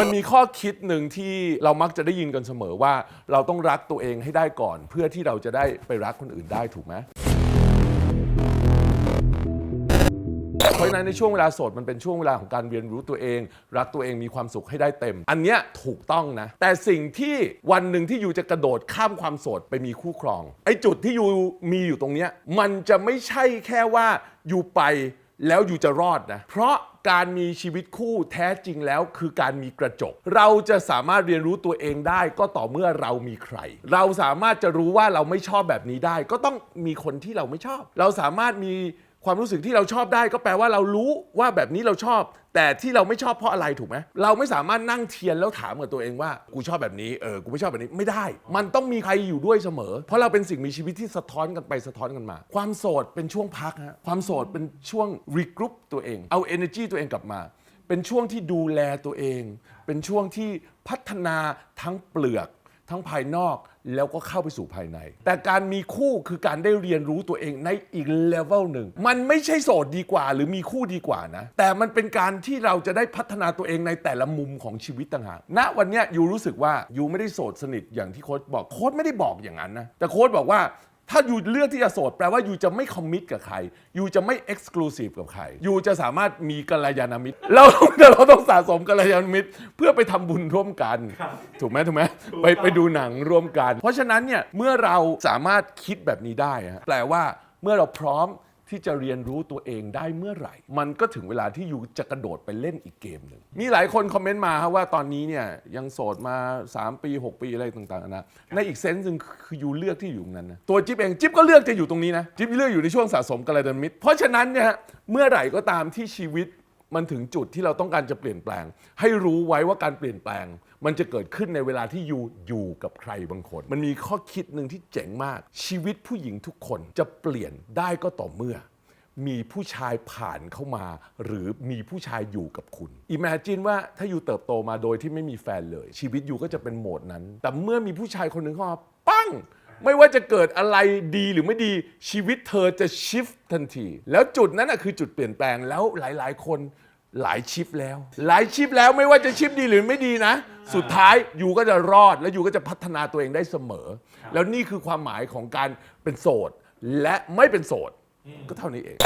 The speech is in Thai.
มันมีข้อคิดหนึ่งที่เรามักจะได้ยินกันเสมอว่า เราต้องรักตัวเองให้ได้ก่อน เพื่อที่เราจะได้ไปรักคนอื่นได้ถูกไหมเพราะฉะนั้นในช่วงเวลาโสดมันเป็นช่วงเวลาของการเรียนรู้ตัวเอง รักตัวเองมีความสุขให้ได้เต็ม อันเนี้ยถูกต้องนะ แต่สิ่งที่วันหนึ่งที่ยูจะกระโดดข้ามความโสดไปมีคู่ครองไอ้จุดที่ยูมีอยู่ตรงเนี้ยมันจะไม่ใช่แค่ว่ายูไป แล้วอยู่จะรอดนะ เพราะการมีชีวิตคู่แท้จริงแล้วคือการมีกระจก เราจะสามารถเรียนรู้ตัวเองได้ก็ต่อเมื่อเรามีใคร เราสามารถจะรู้ว่าเราไม่ชอบแบบนี้ได้ ก็ต้องมีคนที่เราไม่ชอบ เราสามารถมี ความรู้สึกที่เราชอบได้ก็แปลว่าเรารู้ว่าแบบนี้เราชอบ แต่ที่เราไม่ชอบเพราะอะไรถูกไหมเราไม่สามารถนั่งเทียนแล้วถามกับตัวเองว่ากูชอบแบบนี้เออกูไม่ชอบแบบนี้ไม่ได้ มันต้องมีใครอยู่ด้วยเสมอ เพราะเราเป็นสิ่งมีชีวิตที่สะท้อนกันไปสะท้อนกันมา ความโสดเป็นช่วงพักฮะความโสดเป็นช่วงรีกรุ๊ปตัวเองเอา energy ตัวเองกลับมา เป็นช่วงที่ดูแลตัวเอง เป็นช่วงที่พัฒนาทั้งเปลือก ทั้งภายนอกแล้วก็เข้าไปสู่ภายใน แต่การมีคู่คือการได้เรียนรู้ตัวเองในอีกเลเวลหนึ่ง มันไม่ใช่โสดดีกว่า หรือมีคู่ดีกว่านะ แต่มันเป็นการที่เราจะได้พัฒนาตัวเองในแต่ละมุมของชีวิตต่างหากณวันเนี้ยยูรู้สึกว่ายูไม่ได้โสดสนิทอย่างที่โค้ชบอกโค้ชไม่ได้บอกอย่างนั้นนะแต่โค้ชบอกว่า ถ้ายูเลือกที่จะโสด แปลว่ายูจะไม่คอมมิตกับใครยูจะไม่เอ็กซ์คลูซีฟกับใครยูจะสามารถมีกัลยาณมิตร เราเราต้องสะสมกัลยาณมิตร เพื่อไปทำบุญร่วมกัน ถูกไหมถูกไหมไปไปดูหนังร่วมกัน เพราะฉะนั้นเนี่ยเมื่อเราสามารถคิดแบบนี้ได้ฮะแปลว่าเมื่อเราพร้อม ที่จะเรียนรู้ตัวเองได้เมื่อไหร่ มันก็ถึงเวลาที่ยูจะกระโดดไปเล่นอีกเกมหนึ่งมีหลายคนคอมเมนต์มาครับว่าตอนนี้เนี่ยยังโสดมา 3 ปี 6 ปีอะไรต่างๆนะในอีกเซนส์หนึ่งคือยูเลือกที่อยู่ตรงนั้นนะตัวจิ๊บเองจิ๊บก็เลือกจะอยู่ตรงนี้นะจิ๊บเลือกอยู่ในช่วงสะสมกัลยานมิตรเพราะฉะนั้นเนี่ยเมื่อไหร่ก็ตามที่ชีวิต มันถึงจุดที่เราต้องการจะเปลี่ยนแปลง ให้รู้ไว้ว่าการเปลี่ยนแปลง มันจะเกิดขึ้นในเวลาที่อยู่อยู่กับใครบางคน มันมีข้อคิดหนึ่งที่เจ๋งมาก ชีวิตผู้หญิงทุกคนจะเปลี่ยนได้ก็ต่อเมื่อ มีผู้ชายผ่านเข้ามา หรือมีผู้ชายอยู่กับคุณอิมเมจินว่าถ้าอยู่เติบโตมาโดยที่ไม่มีแฟนเลย ชีวิตอยู่ก็จะเป็นโหมดนั้น แต่เมื่อมีผู้ชายคนหนึ่งเข้ามาปั้ง ไม่ว่าจะเกิดอะไรดีหรือไม่ดีชีวิตเธอจะชิฟทันที แล้วจุดนั้นนะคือจุดเปลี่ยนแปลงแล้วหลายๆ คนหลายชิฟแล้ว หลายชิฟแล้วไม่ว่าจะชิฟดีหรือไม่ดีนะ สุดท้ายยูก็จะรอดและยูก็จะพัฒนาตัวเองได้เสมอ แล้วนี่คือความหมายของการเป็นโสด และไม่เป็นโสด ก็เท่านี้เอง